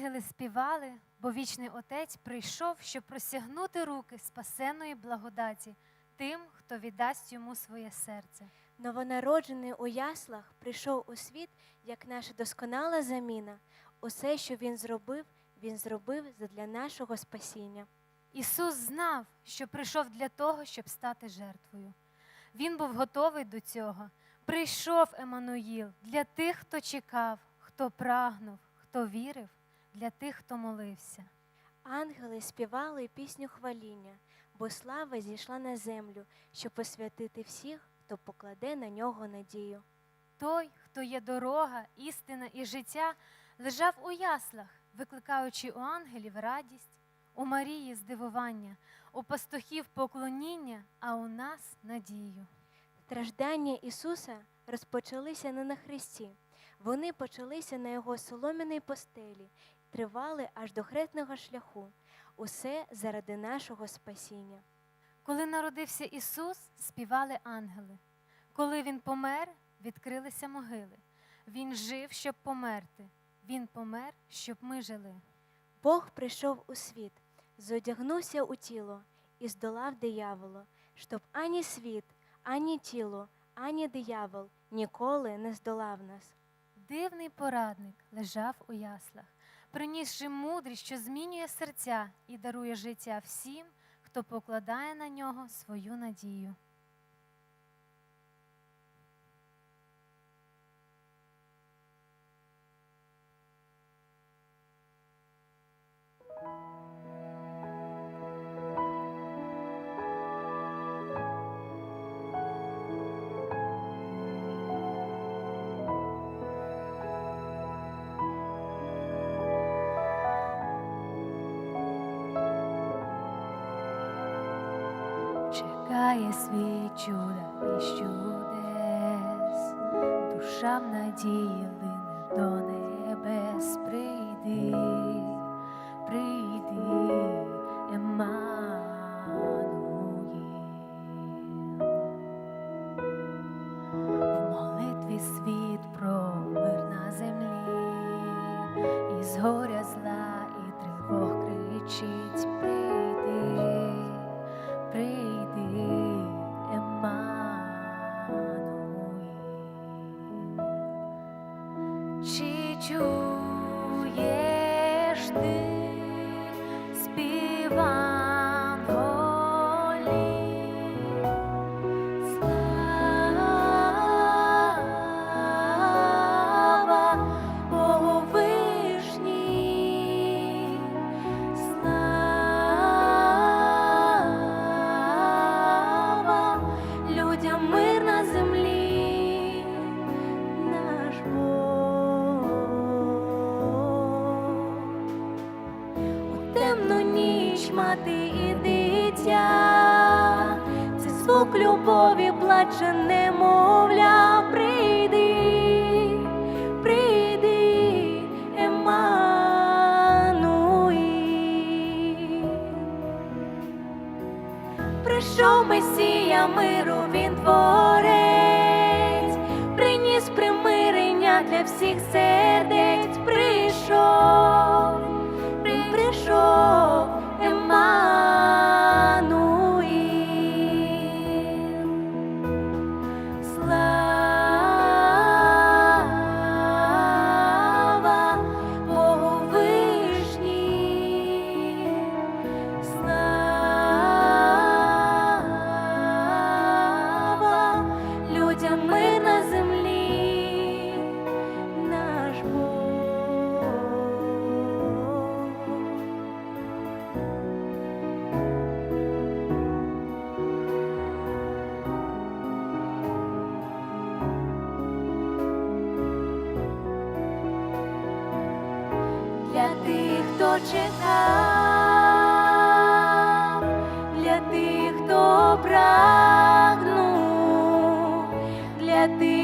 ангели співали, бо вічний Отець прийшов, щоб простягнути руки спасенної благодаті тим, хто віддасть йому своє серце. Новонароджений у яслах прийшов у світ як наша досконала заміна. Усе, що він зробив, він зробив задля нашого спасіння. Ісус знав, що прийшов для того, щоб стати жертвою. Він був готовий до цього. Прийшов Еммануїл для тих, хто чекав, хто прагнув, хто вірив, для тих, хто молився. Ангели співали пісню хваління, бо слава зійшла на землю, щоб посвятити всіх, хто покладе на нього надію. Той, хто є дорога, істина і життя, лежав у яслах, викликаючи у ангелів радість, у Марії здивування, у пастухів поклоніння, а у нас надію. Страждання Ісуса розпочалися не на хресті. Вони почалися на його солом'яній постелі тривали аж до хресного шляху. Усе заради нашого спасіння. Коли народився Ісус, співали ангели. Коли Він помер, відкрилися могили. Він жив, щоб померти. Він помер, щоб ми жили. Бог прийшов у світ, зодягнувся у тіло і здолав диявола, щоб ані світ, ані тіло, ані диявол ніколи не здолав нас. Дивний порадник лежав у яслах, принісши мудрість, що змінює серця і дарує життя всім, хто покладає на нього свою надію. Чекає свій чуда і чудес, душа в надії лине до небес. Прийди, прийди, Еммануїл. В молитві світ про мир на землі, і з ty. Мати і дитя, це звук любові плаче немовля, прийди, прийди, Еммануїл. Прийшов Месія миру, він творець, приніс примирення для всіх сердець, прийшов, прийшов Еммануїл. почекав для тих, хто прагнув, для тих.